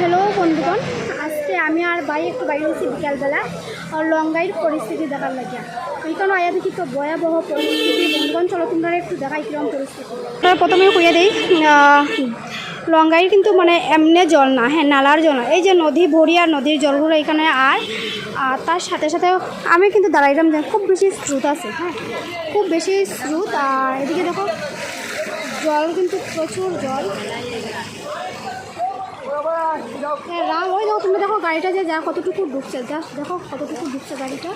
Hello বন্ধুগণ, আজকে আমি আর ভাই একটু বাইরে হয়েছি বিকালবেলা, আর লঙ্গাইয়ের পরিস্থিতি দেখার লাগে এইখানে আয়া দেখি তো ভয়াবহ পরিস্থিতি। বন্ধুগণ, চলো তোমরা একটু দেখাই কীরকম পরিস্থিতি। প্রথমে কইয়া দিই লঙ্গাইয়ের কিন্তু মানে এমনি জল না হ্যাঁ নালার জল এই যে নদী ভরি আর নদীর জলগুলো এখানে আর আর তার সাথে সাথে আমি কিন্তু দাঁড়াইলাম যে খুব বেশি স্রোত আছে হ্যাঁ খুব বেশি স্রোত। আর এদিকে দেখো, জল কিন্তু প্রচুর জল। রাম, ওই দেখো, তুমি দেখো গাড়িটা যে যা, কতটুকু ডুবছে, যা, দেখো কতটুকু ডুবছে গাড়িটা।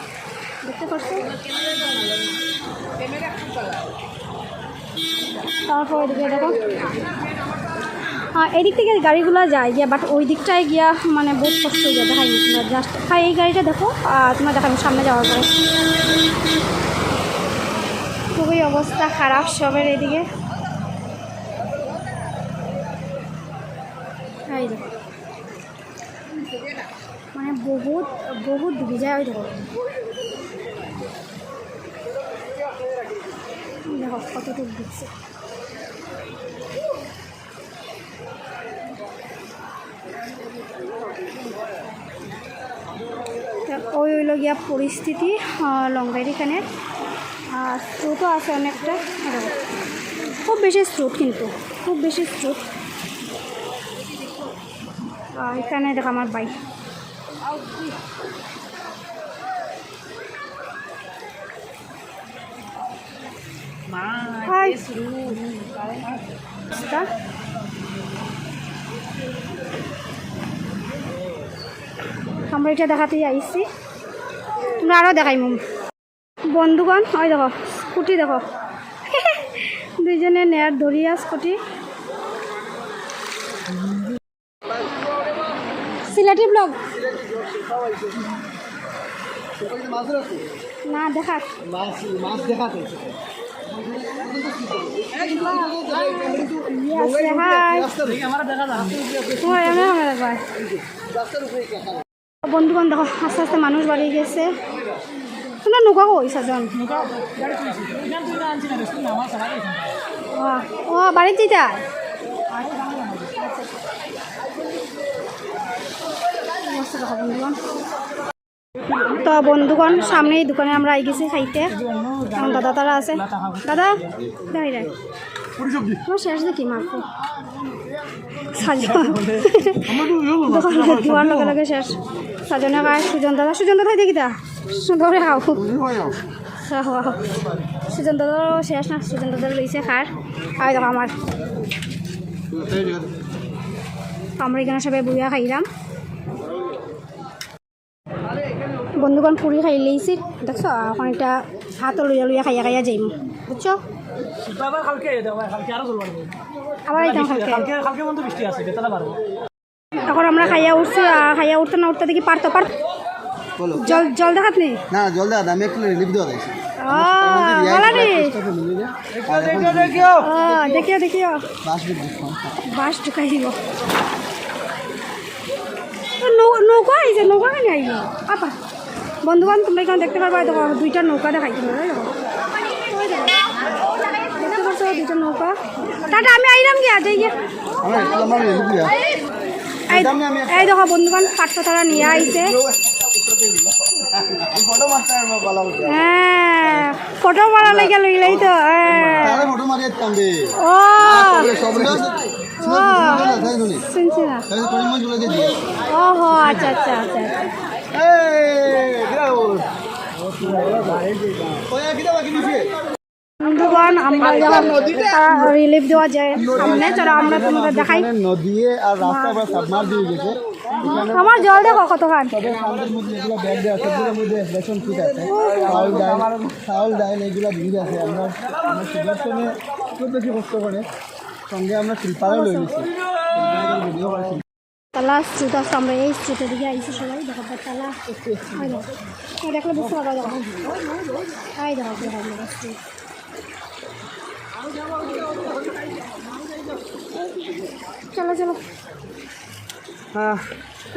দেখতে পাচ্ছ? তারপর ওইদিকে দেখো। হ্যাঁ এদিক থেকে গাড়িগুলো যায় গিয়া বাট ওই দিকটায় গিয়া মানে বহুত কষ্ট হয়ে যায়, দেখাই জাস্ট হ্যাঁ এই গাড়িটা দেখো তোমরা দেখাবো, সামনে যাওয়ার পরে। খুবই অবস্থা খারাপ সবের এদিকে। এই দেখো। মানে বহুত বহুত যায় ওই দেখো। দেখো, কতটুকু তা ওই হইল পরিস্থিতি লঙ্গাইয়ের এখানে স্রোতও আছে অনেকটা খুব বেশি স্রোত কিন্তু, খুব বেশি স্রোত। এখানে দেখো আমার অবস্থা। আমরা এটা দেখাতেই আইছি তোমরা আরও দেখাই মুম। বন্ধুগণ ওই দেখো স্কুটি দেখো। দুইজনে নেয়ার ধরিয়া স্কুটি। সিলেটি ব্লগ? না দেখাত। বন্ধুগণ দেখো। আস্তে আস্তে মানুষ বাড়িয়ে গেছে। তোমরা নৌকা কই সাজন। ও বাড়িতে যাই। দেখো বন্ধুগণ তো বন্ধুগণ, সামনেই দোকানে আমরা আই গেছি খাইতে। এখন দাদা তারা আছে। দাদা দেয় তোমার শেষ দেখি মাখো দোকান লগে লগে শেষ। সাজনে খায় সুজন দাদা। সুজন দাদা, দেখি দা ধরে খাও সুজন দাদারও শেষ না। সুজন দাদার লইছে খার। আয় দেখো আমার। আমরা এখানে সবাই বইয়া খাইলাম। বন্ধুগণ পুরি খাই লইছি দেখছ এখন এটা হাতও লইয়া লইয়া খাইয়া খাইয়া যাইম বুঝছ আবার এখন আমরা খাইয়া উঠছি খাইয়া উঠতে না উঠতে দেখি পারতো পার বলো। জল জল দেখাত নি? না জল দাদা আমি একটু রিলিফ দেওয়া দিয়েছি দেখিও দেখিও বাস ঢুকাই দিব। নৌকা আইছে নৌকা কেন আইল আপা বন্ধুবান তোমরা এখানে দেখতে পারবা দেখো দুইটা নৌকা দেখাই দিল দেখতে পাচ্ছ দুইটা নৌকা টাটা আমি আইলাম গিয়া যাই গিয়া এই দেখো বন্ধুবান পাট্টা তারা নিয়ে আইছে ফটো হ্যাঁ মারা লেগে লইলেই তো হ্যাঁ ও শুনছি না ও আচ্ছা আচ্ছা আচ্ছা এই গ্রাউন্ড ওই কিটা বাকি দিছে বন্ধুগণ আমরা যখন রিলিফ দেওয়া যায় সামনে চলো আমরা তোমাদের দেখাই। নদী আর রাস্তা বা সাবমার দিয়ে গেছে। আমার জল দেখো কতখান। তবে আমাদের মধ্যে যেগুলো ব্যাগ দেওয়া আছে মধ্যে চাউল ডাল চাউল ডাল এগুলো ভিড় আছে। আমরা আমরা সুদর্শনে খুব বেশি কষ্ট করে সঙ্গে আমরা শিল্পারও লই নিছি তালা স্ট্রিট আছে আমরা এই স্ট্রিটের দিকে আইছি সবাই দেখো তালা দেখলে বুঝতে পারবা দেখো। দেখো চলো চলো। হ্যাঁ।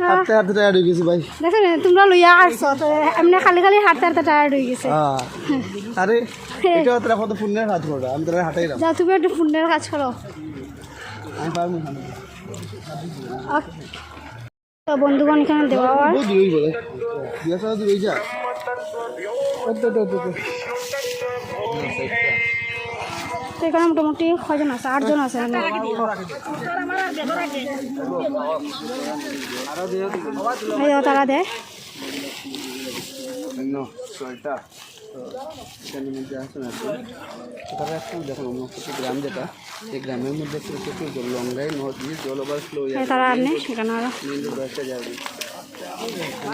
হাঁটতে হাঁটতে টায়ার্ড হয়ে গেছি ভাই। দেখো না তোমরা লইয়া আসছো তো এমনি খালি খালি হাঁটতে হাঁটতে টায়ার্ড হয়ে গেছে। হ্যাঁ আরে এটা তোরা কত পুণ্যের কাজ করো আমি তোরা হাঁটাইলাম যাও তুমি একটু ফোনের কাজ করো। আমি পারব তো বন্ধুগণ এখানে দেওয়া তো এখানে মোটামুটি কয়জন আছে? আটজন আছে তারা দেয়। এখানের মধ্যে আছে না তারা এখন দেখুন অন্য গ্রাম যেটা এই গ্রামের মধ্যে প্রচুর জল লঙ্গাই নদী জল ওভার ফ্লো তারা আর। সেখানে মেন রোড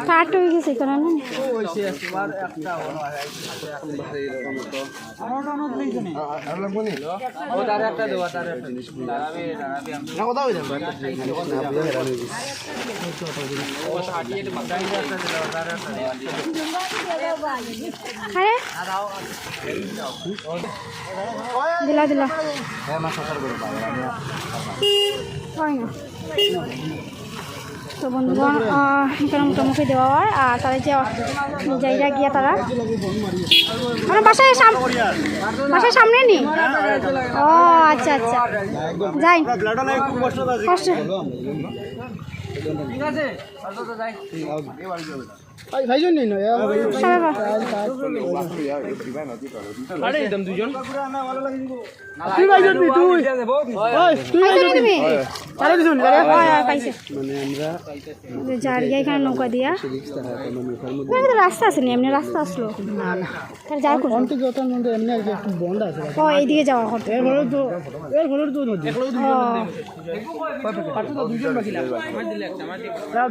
কাট হয়ে গেছে এখানে না। আর। লাগবো নি ও তার একটা দেওয়া তার একটা না কথা হইছে না বুঝা হেরান হয়ে গেছে আরে দিলা দিলা হয় না। তো বন্ধুগণ এখানে মুখোমুখি দেওয়া হয় আর তাদের যে জায়গা গিয়া তারা মানে বাসায় বাসায় বাসার সামনে নি? ও আচ্ছা আচ্ছা। যাই। কষ্ট ভাই ভাইজন নেই না সবাই বা- তুই ভাইজন নি তুই ওই তুই পাইছো নি তুমি তারে দিছুন হয়, হয়, পাইছে মানে আমরা যার গিয়া এখানে নৌকা দিয়া তো রাস্তা আছে নি এমনি রাস্তা আসলো না না তাহলে যার কোন অন্ত যতন মধ্যে এমনি আর একটু বন্ধ আছে ও এইদিকে যাওয়া কথা এর ঘরে তো এর ঘরে তো নদী ও দুজন বাকি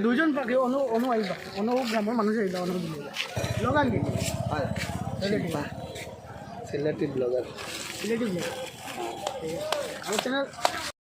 দুজন বাকি অনু অনু আইবা অনু গ্রামের মানুষ আইবা অনু দিলে লগান কি? সিলেটি ব্লগার সিলেটি ব্লগার আমার চ্যানেল